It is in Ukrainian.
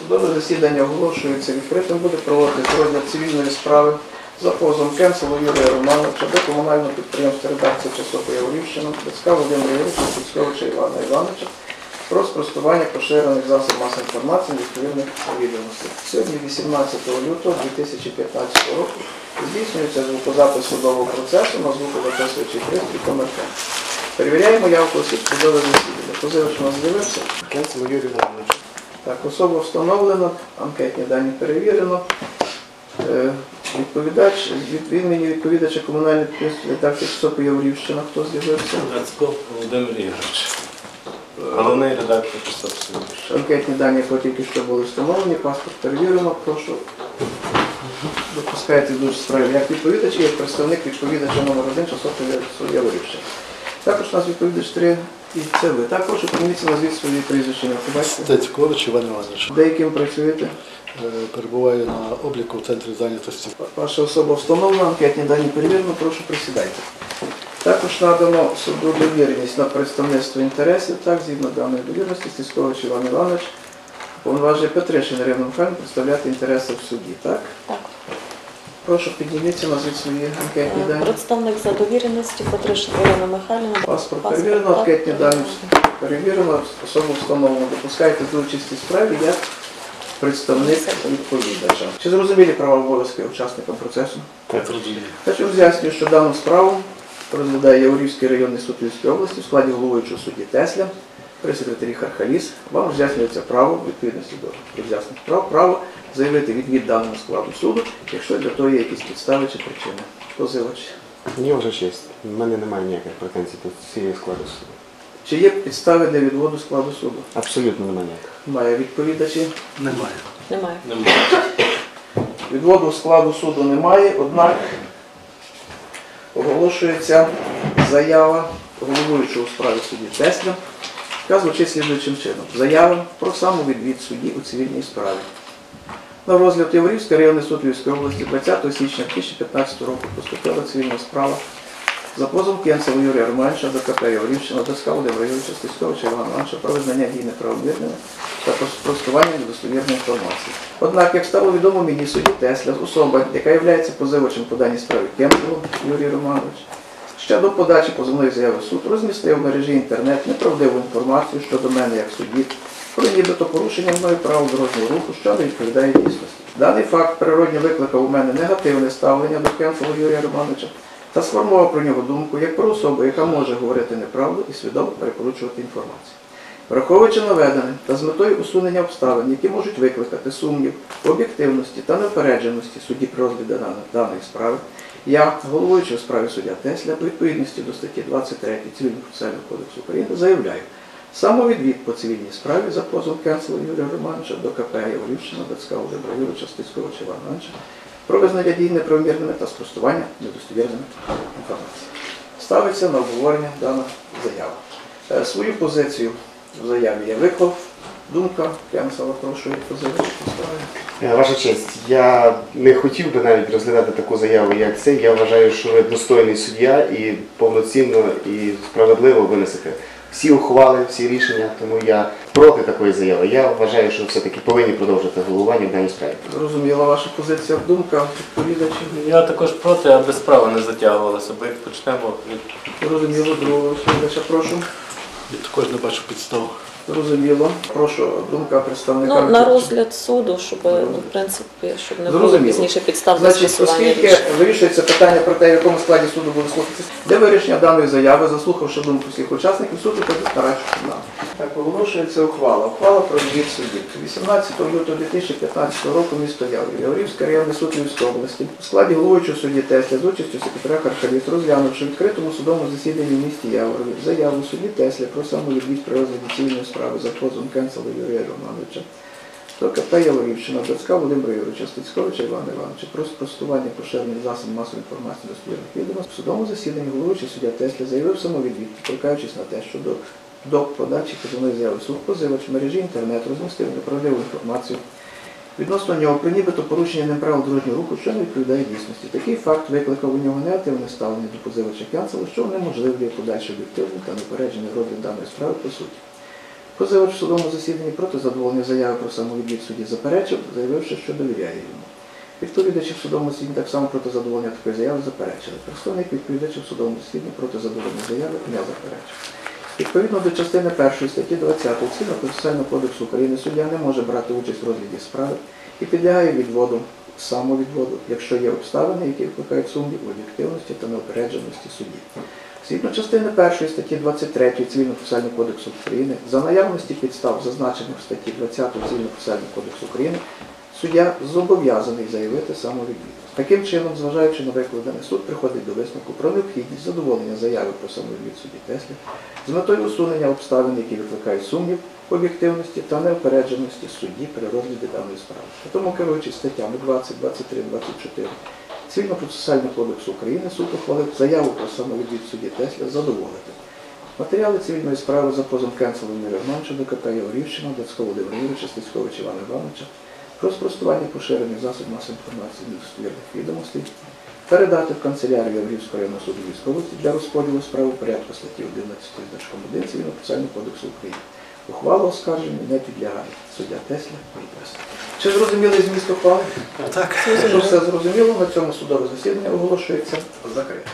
Судове засідання оголошується відкритим, буде проводитись розгляд цивільної справи за позовом Кенцелу Юрія Романовича до комунального підприємства редакції часопу Яворівщина, Децька Володимира Юрійовича, Сільськовича Івана Івановича про спростування поширених засобів масової інформації відповідних відомостей. Сьогодні, 18 лютого 2015 року, здійснюється звукозапис судового процесу на звуковзаписуючий пристрій комерця. Перевіряємо явку осіб судове засідання. Позивач з'явився. Кенцело Юрій Іванович. Так, особа встановлено, анкетні дані перевірено. Е, Відповідач від імені відповідача комунальної підприємства редакції СОПу Яворівщина. Хто з'явився? Грацько Володимир Ігорович. Головний редактор «Вірш». Анкетні дані, які тільки що були встановлені, паспорт перевірено. Прошу допускайте до справи як відповідач і як представник відповідача номер один часопу Яворівщина. Також у нас відповідач 3 і це ви. Також підніміться назвіть свої прізвища. Стецькович Іван Іванович. Деяким працюєте? Е, Перебуваю на обліку в центрі зайнятості. Ваша особа встановлена, анкетні дані перевірено, прошу присідайте. Також надано суду довіреність на представництво інтересів, так, згідно даної довіреності, Стіскович Іван Іванович повноважує Петришин Ірину Михайловну представляти інтереси в суді, так? Так. Прошу підніміться, назвіть свої анкетні Е, дані. Представник за довіреністю Петришин Ірина Михайлівна. Паспорт перевірено, анкетні дані перевірено, особу встановлено. Допускайте до участі справі як представник відповідача. Чи зрозумілі права обов'язки учасникам процесу? Так розумію. Хочу роз'яснюю, що дану справу розглядає Яворівський районний суд Львівської області в складі головуючого судді Тесля при секретарі Хархаліс. Вам роз'яснюється право, відповідності до роз'яснених прав, право заявити відвід даному складу суду, якщо для того є якісь підстави чи причини. Позивач. Ні, вже честь. У мене немає ніяких претензій до цієї складу суду. Чи є підстави для відводу складу суду? Абсолютно немає ніяких. Має відповідачі. Немає. Немає. Немає. Відводу складу суду немає, однак оголошується заява головуючого у справі судді Тесля, яка звучить слідуючим чином. Заява про самовідвід судді у цивільній справі. На розгляд Яворівський районний суд Львівської області 20 січня 2015 року поступила цивільна справа за позовом Кенцева Юрія Романовича до КП Яворівщина, до Володимира Юрійовича Стецьковича Івана Івановича про визнання дій неправомірними та про спростування недостовірної інформації. Однак, як стало відомо мені судді Тесля, особа, яка є позивачем по даній справі Кемпелу Юрій Романович, ще до подачі позовної заяви суд розмістив в мережі інтернет неправдиву інформацію щодо мене як судді про нібито порушення мною правил дорожнього руху, що не відповідає дійсності. Даний факт природньо викликав у мене негативне ставлення до Кемпелу Юрія Романовича та сформував про нього думку як про особу, яка може говорити неправду і свідомо перекручувати інформацію. Враховуючи наведене та з метою усунення обставин, які можуть викликати сумнів об'єктивності та неупередженості судді при розгляді даної- справи, я, головуючи у справі суддя Тесля, у відповідності до статті 23 Цивільного процесуального кодексу України, заявляю самовідвід по цивільній справі за позов Кенцела Юрія Романовича до КП Яворівщина, Дацька Володимира Юрича, Івана Івановича про визнання дій неправомірними та спростування недостовірними інформації. Ставиться на обговорення дана заява. Е, Свою позицію в заяві я виклав. Думка Кенцела, прошу позивача поставити. Е, Ваша честь, я не хотів би навіть розглядати таку заяву, як це. Я вважаю, що ви достойний суддя і повноцінно і справедливо винесете всі ухвали, всі рішення, тому я проти такої заяви. Я вважаю, що все-таки повинні продовжити головування в даній справі. Зрозуміла ваша позиція, думка відповідачів. Я також проти, аби справа не затягувалася, бо як почнемо від Зрозуміло, другого відповідача, прошу. Я також не бачу підстав. Зрозуміло. Прошу, думка представника. Ну, на розгляд суду, щоб, ну, в принципі, щоб не було Зрозуміло. пізніше підстав для Значить, скасування оскільки рішення. вирішується питання про те, в якому складі суду буде слухатися, для вирішення даної заяви, заслухавши думку всіх учасників, суд виходить на радшу. Так, оголошується ухвала. Ухвала про звіт суддів. 18 лютого 2015 року місто Яворів. Яворівський районний суд Львівської області у складі головуючого судді Тесля з участю секретаря Хархаліс, розглянувши в відкритому судовому засіданні в місті Яворові заяву судді Тесля про самовідвід при розгляді цивільної справи? За позовом Кенцела Юрія Романовича. До КП Яворівщина, Дацька Володимира Юрича, Стецьковича Івана Івановича. Про спростування поширення засобів масової інформації достовірних відомостей. В судовому засіданні головуючий суддя Тесля заявив самовідвід, торкаючись на те, що до, до подачі позовної заяви суд позивач в мережі інтернет розмістив неправдиву інформацію відносно нього про нібито порушення ним правил дорожнього руху, що не відповідає дійсності. Такий факт викликав у нього негативне ставлення до позивача Кянцела, що унеможливлює подальший об'єктивний та непереджений розгляд даної справи по суті. Позивач в судовому засіданні проти задоволення заяви про самовідвід судді заперечив, заявивши, що довіряє йому. Відповідачі в судовому засіданні так само проти задоволення такої заяви заперечили. Представник відповідача в судовому засіданні проти задоволення заяви не заперечив. Відповідно до частини 1 статті 20 Цивільного процесуального кодексу України суддя не може брати участь в розгляді справи і підлягає відводу, самовідводу, якщо є обставини, які викликають сумнів у об'єктивності та неопередженості судді. Згідно частини 1 статті 23 Цивільного процесуального кодексу України, за наявності підстав, зазначених в статті 20 Цивільного процесуального кодексу України, суддя зобов'язаний заявити самовідвід. Таким чином, зважаючи на викладене, суд приходить до висновку про необхідність задоволення заяви про самовідвід судді Теслі з метою усунення обставин, які викликають сумнів об'єктивності та неопередженості судді при розгляді даної справи. Тому, керуючись статтями 20, 23, 24 Цивільно-процесуального кодексу України, суд ухвалив заяву про самовідвід судді Тесля задоволити. Матеріали цивільної справи за позом Кенцелом Юрія Романовича, ДКП Яворівщина, Дацького Володимира Юрійовича, Стецьковича Івана Івановича про спростування поширених засобів масової інформації недостовірних відомостей, передати в канцелярію Яворівського районного суду Львівської області для розподілу справи порядку статті 11 значком 1 Цивільного процесуального кодексу України. Ухвала оскарження не підлягає. Суддя Тесля підпис. Чи зрозуміли зміст ухвали? Так. Якщо все зрозуміло, на цьому судове засідання оголошується закритим.